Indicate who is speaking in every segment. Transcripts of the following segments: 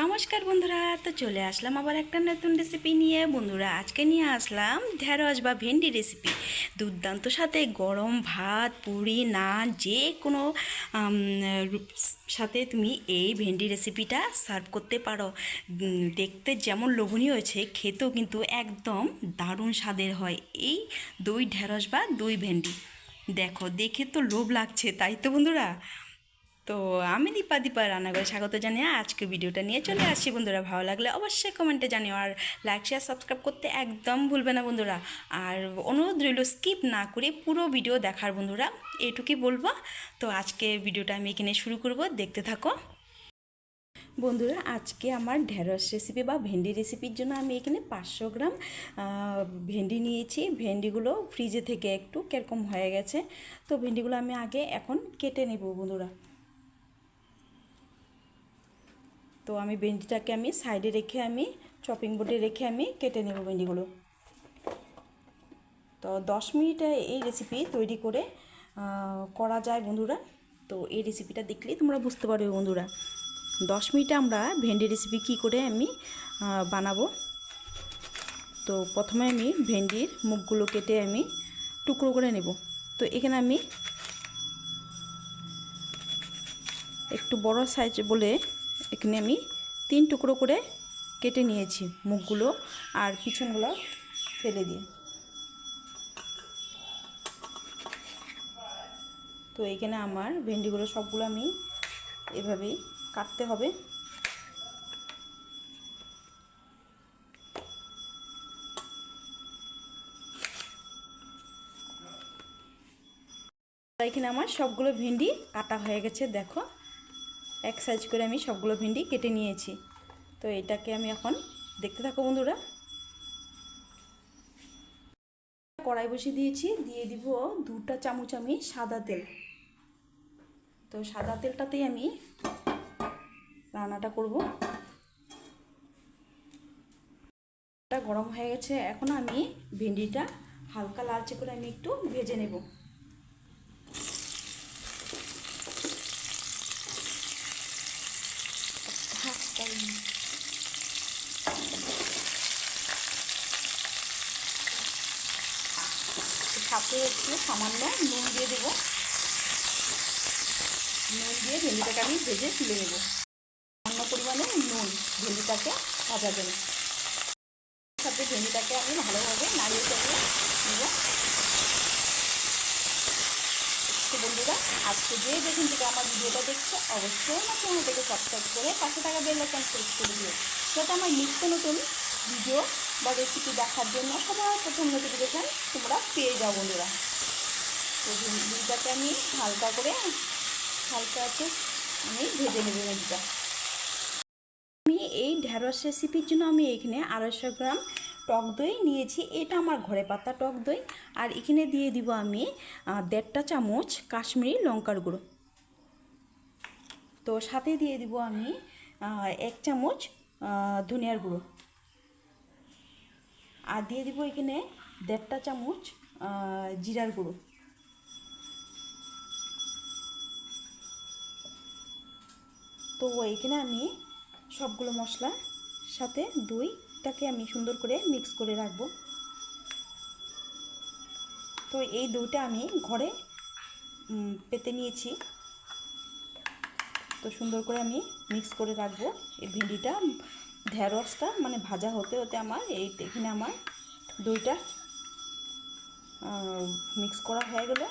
Speaker 1: নমস্কার বন্ধুরা, তো চলে আসলাম আবার একটা নতুন রেসিপি নিয়ে। বন্ধুরা, আজকে নিয়ে আসলাম ঢেঁড়স বা ভেন্ডি রেসিপি দুর্দান্ত সাথে গরম ভাত, পুরি, নান, যে কোনো সাথে তুমি এই ভেন্ডি রেসিপিটা সার্ভ করতে পারো। দেখতে যেমন লোভনীয় হয়েছে, খেতেও কিন্তু একদম দারুণ স্বাদের হয় এই দই ঢেঁড়স বা দই ভেন্ডি। দেখো, দেখে তো লোভ লাগছে, তাই তো বন্ধুরা? তো আমি দীপা দীপা রান্নাঘরে স্বাগত জানিয়ে আজকে ভিডিওটা নিয়ে চলে আসছি বন্ধুরা, ভালো লাগলে অবশ্যই কমেন্টে জানিও আর লাইক শেয়ার সাবস্ক্রাইব করতে একদম ভুলবে না বন্ধুরা। আর অনুরোধ রইল স্কিপ না করে পুরো ভিডিও দেখার বন্ধুরা, এটুকুই বলব। তো আজকে ভিডিওটা আমি এখানে শুরু করব, দেখতে থাকো। বন্ধুরা, আজকে আমার ঢেঁড়স রেসিপি বা ভেন্ডি রেসিপির জন্য আমি এখানে পাঁচশো গ্রাম ভেন্ডি নিয়েছি। ভেন্ডিগুলো ফ্রিজে থেকে একটু কীরকম হয়ে গেছে। তো ভেন্ডিগুলো আমি আগে এখন কেটে নেব বন্ধুরা। তো আমি ভেন্ডিটাকে আমি সাইডে রেখে আমি চপিং বোর্ডে রেখে আমি কেটে নেব ভেন্ডিগুলো। তো দশ মিনিটে এই রেসিপি তৈরি করে করা যায় বন্ধুরা। তো এই রেসিপিটা দেখলেই তোমরা বুঝতে পারবে বন্ধুরা। দশ মিনিটে আমরা ভেন্ডি রেসিপি কি করে আমি বানাবো। তো প্রথমে আমি ভেন্ডির মুখগুলো কেটে আমি টুকরো করে নেব। তো এখানে আমি একটু বড় সাইজ বলে এখানে আমি তিন টুকরো করে কেটে নিয়েছি মুখগুলো আর পিছনগুলো ফেলে দিয়ে। তো এখানে আমার ভেন্ডিগুলো সবগুলো আমি এভাবেই কাটতে হবে। এখানে আমার সবগুলো ভেন্ডি কাটা হয়ে গেছে, দেখো। এক সাইজ করে আমি সবগুলো ভেন্ডি কেটে নিয়েছি। তো এটাকে আমি এখন দেখতে থাকো বন্ধুরা। কড়াই বসিয়ে দিয়েছি, দিয়ে দিব দুটা চামচ আমি সাদা তেল। তো সাদা তেলটাতেই আমি রান্নাটা করব। গরম হয়ে গেছে, এখন আমি ভেন্ডিটা হালকা লালচে করে আমি একটু ভেজে নেব। সাথে একটু সামান্য নুন দিয়ে দেবো। নুন দিয়ে ভেন্ডিটাকে আমি ভেজে তুলে নেব। সামান্য পরিমাণে নুন ভেন্ডিটাকে ভাজাবেন সাথে ভেন্ডিটাকে আমি ভালোভাবে নাড়িয়ে চালিয়ে নেব। তো বন্ধুরা, আজকে যে দেখুন থেকে আমার ভিডিওটা দেখছে, অবশ্যই আমার চ্যানেলটাকে সাবস্ক্রাইব করে পাশে থাকা বেল আইকন প্রেস করে দিও। যাতে আমার নিত্য নতুন ভিডিও বা রেসিপি দেখার জন্য সবার প্রথম নোটিফিকেশান তোমরা পেয়ে যাও বন্ধুরা। তো ভেন্ডিটাকে আমি হালকা করে, হালকা আছে আমি ভেজে নেব ভেন্ডিটা আমি এই ঢ্যাঁড়স রেসিপির জন্য আমি এখানে আড়াইশো গ্রাম টক দই নিয়েছি। এটা আমার ঘরে পাতা টক দই। আর এখানে দিয়ে দিব আমি দেড়টা চামচ কাশ্মীরি লঙ্কার গুঁড়ো। তো সাথে দিয়ে দিব আমি এক চামচ ধনিয়ার গুঁড়ো। আর দিয়ে দিব এখানে দেড়টা চামচ জিরার গুঁড়ো। তো এইখানে আমি সবগুলো মশলা সাথে দইটাকে আমি সুন্দর করে মিক্স করে রাখব। তো এই দইটা আমি ঘরে পেতে নিয়েছি। তো সুন্দর করে আমি মিক্স করে রাখব। এই ভেন্ডিটা ঢেঁড়সটা মানে ভাজা হতে হতে আমার এই এখানে আমার দুইটা মিক্স করা হয়ে গেল।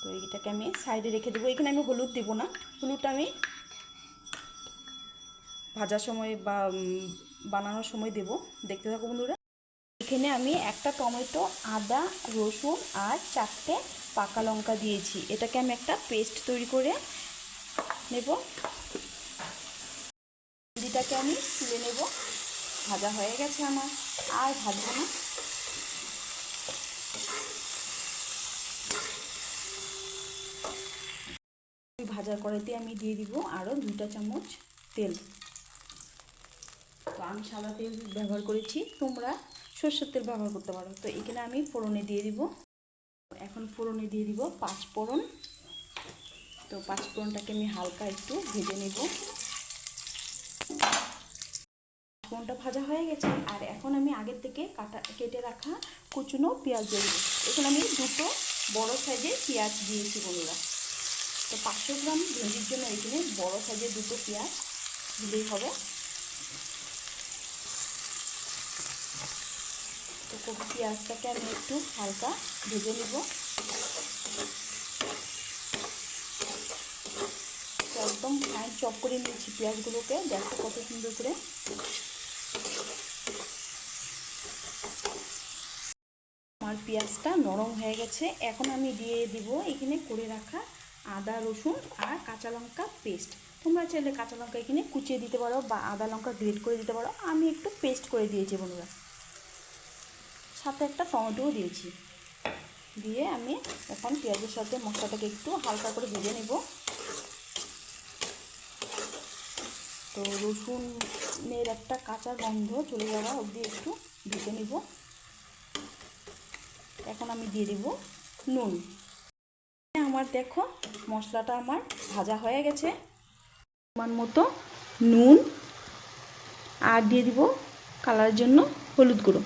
Speaker 1: তো এইটাকে আমি সাইডে রেখে দেবো। এখানে আমি হলুদ দেবো না। হলুদটা আমি ভাজার সময় বা বানানোর সময় দেব। দেখতে থাকো বন্ধুরা। এখানে আমি একটা টমেটো, আদা, রসুন আর চারটে পাকা লঙ্কা দিয়েছি। এটাকে আমি একটা পেস্ট তৈরি করে নেব। দিটাকে আমি তুলে নেব। ভাজা হয়ে গেছে আমার। আর ভাজবো না। ভাজার কড়াইতে আমি দিয়ে দিব আরও দুটা চামচ তেল। তো আমি সাদা তেল ব্যবহার করেছি। তোমরা সর্ষের তেল ব্যবহার করতে পারো। তো এখানে আমি ফোড়নে দিয়ে দিব। এখন ফোড়নে দিয়ে দিব পাঁচ ফোড়ন। তো পাঁচ ফোড়নটাকে আমি হালকা একটু ভেজে নেব। পাঁচফোড়নটা ভাজা হয়ে গেছে আর এখন আমি আগের থেকে কাটা কেটে রাখা কুচুনো পেঁয়াজ দিয়ে এখানে আমি দুটো বড় সাইজের পেঁয়াজ দিয়েছি বন্ধুরা। তো পাঁচশো গ্রাম ভেজির জন্য এখানে বড় সাইজের দুটো পেঁয়াজ দিলেই হবে। তো পেঁয়াজটাকে আমি একটু হালকা ভেজে নেব। একদম চপ করে নিয়েছি পেঁয়াজগুলোকে। দেখো কত সুন্দর করে। আমার পেঁয়াজটা নরম হয়ে গেছে। এখন আমি দিয়ে দিব এখানে করে রাখা আদা, রসুন আর কাঁচা লঙ্কা পেস্ট। তোমরা চাইলে কাঁচা লঙ্কা এখানে কুচিয়ে দিতে পারো বা আদা লঙ্কা গ্রেট করে দিতে পারো। আমি একটু পেস্ট করে দিয়েছি বন্ধুরা। সাথে একটা টমেটোও দিয়েছি। দিয়ে আমি এখন পেঁয়াজের সাথে মশলাটাকে একটু হালকা করে ভেজে নেব। তো রসুনের একটা কাঁচা গন্ধ চলে যাওয়া অবধি একটু ভেজে নিব। এখন আমি দিয়ে দিব নুন। আমার দেখো, মশলাটা আমার ভাজা হয়ে গেছে। পরিমাণ মতো নুন আর দিয়ে দিব কালারের জন্য হলুদ গুঁড়ো।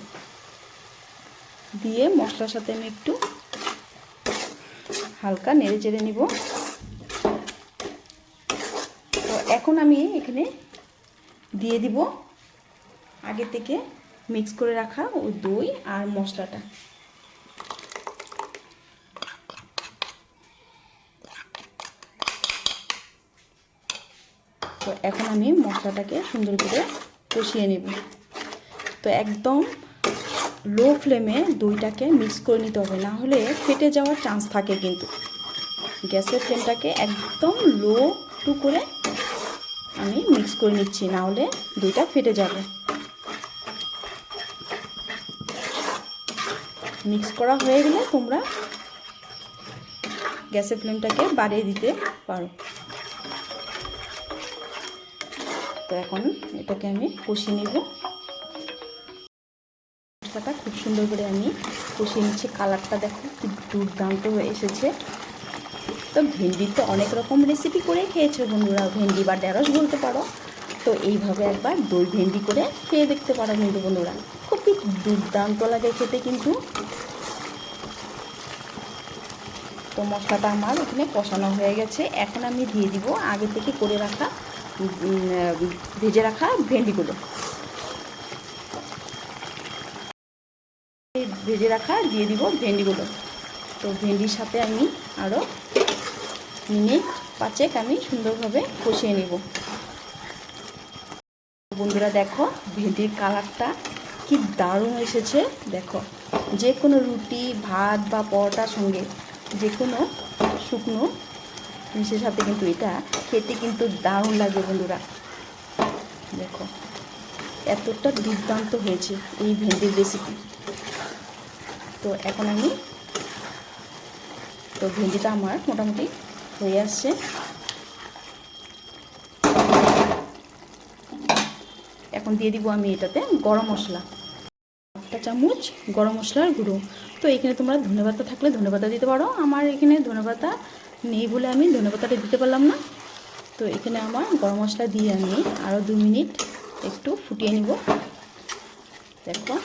Speaker 1: দিয়ে মশলার সাথে আমি একটু হালকা নেড়ে চেড়ে নিব। এখন আমি এখানে দিয়ে দিব আগে থেকে মিক্স করে রাখা ওই দই আর মশলাটা। তো এখন আমি মশলাটাকে সুন্দর করে কষিয়ে নেব। তো একদম লো ফ্লেমে দইটাকে মিক্স করে নিতে হবে, না হলে ফেটে যাওয়ার চান্স থাকে কিন্তু। গ্যাসের ফ্লেমটাকে একদম লো টু করে আমি মিক্স করে নিচ্ছি না হলে দইটা ফেটে যাবে। মিক্স করা হয়ে গেলে তোমরা গ্যাসের ফ্লেমটাকে বাড়িয়ে দিতে পারো। তো এখন এটাকে আমি কষিয়ে নেব। মশলাটা খুব সুন্দর করে আমি কষিয়ে নিচ্ছি। কালারটা দেখো দুর্দান্ত হয়ে এসেছে। তো ভেন্ডির তো অনেক রকম রেসিপি করে খেয়েছো বন্ধুরা। ভেন্ডি বা ঢেঁড়স বলতে পারো। তো এইভাবে একবার দই ভেন্ডি করে খেয়ে দেখতে পারো কিন্তু বন্ধুরা। খুবই দুর্দান্ত লাগে খেতে কিন্তু। তো মশলাটা আমার এখানে কষানো হয়ে গেছে। এখন আমি দিয়ে দিব আগে থেকে করে রাখা ভেজে রাখা ভেন্ডিগুলো। ভেজে রাখা দিয়ে দিব ভেন্ডিগুলো। তো ভেন্ডির সাথে আমি আরও মিনিট পাঁচেক আমি সুন্দরভাবে কষিয়ে নেব। বন্ধুরা দেখো, ভেন্ডির কালারটা কি দারুণ এসেছে। দেখো, যে কোনো রুটি, ভাত বা পরোটার সঙ্গে যে কোনো শুকনো জিনিসের সাথে কিন্তু এটা খেতে কিন্তু দারুণ লাগে বন্ধুরা। দেখো, এতটা দুর্দান্ত হয়েছে এই ভেন্ডির রেসিপি তো এখন আমি, তো ভেন্ডিটা আমার মোটামুটি হয়ে আসছে এখন দিয়ে দিব আমি এটাতে গরম মশলা। একটা চামচ গরম মশলার গুঁড়ো। তো এখানে তোমরা ধনেপাতা থাকলে ধনেপাতা দিতে পারো। আমার এখানে ধনেপাতা নেই বলে আমি ধনেপাতাটা দিতে পারলাম না। তো এখানে আমার গরম মশলা দিয়ে আমি আরও দু মিনিট একটু ফুটিয়ে নিব। দেখো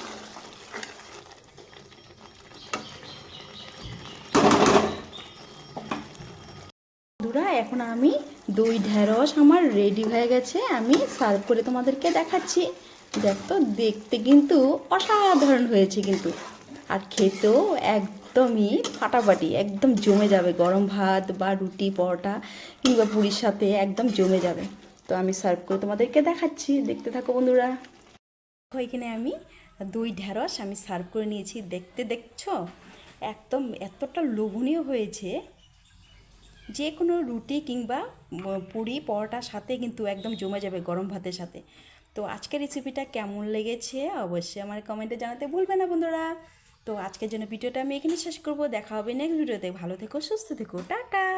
Speaker 1: বন্ধুরা এখন আমি দই ঢেঁড়স আমার রেডি হয়ে গেছে, আমি সার্ভ করে তোমাদেরকে দেখাচ্ছি। দেখ তো, দেখতে কিন্তু অসাধারণ হয়েছে কিন্তু। আর খেতেও একদমই ফাটাফাটি, একদম জমে যাবে। গরম ভাত বা রুটি, পরোটা কিংবা পুরীর সাথে একদম জমে যাবে। তো আমি সার্ভ করে তোমাদেরকে দেখাচ্ছি। দেখতে থাকো বন্ধুরা। এখানে আমি দই ঢেঁড়স আমি সার্ভ করে নিয়েছি। দেখতে দেখছ? একদম এতটা লোভনীয় হয়েছে। যে কোনো রুটি কিংবা পুরি, পরোটার সাথে কিন্তু একদম জমে যাবে গরম ভাতের সাথে। তো আজকের রেসিপিটা কেমন লেগেছে অবশ্যই আমার কমেন্টে জানাতে ভুলবে না বন্ধুরা। তো আজকের জন্য ভিডিওটা আমি এখানে শেষ করব। দেখা হবে নেক্সট ভিডিওতে ভালো থেকো, সুস্থ থেকো। টাটা!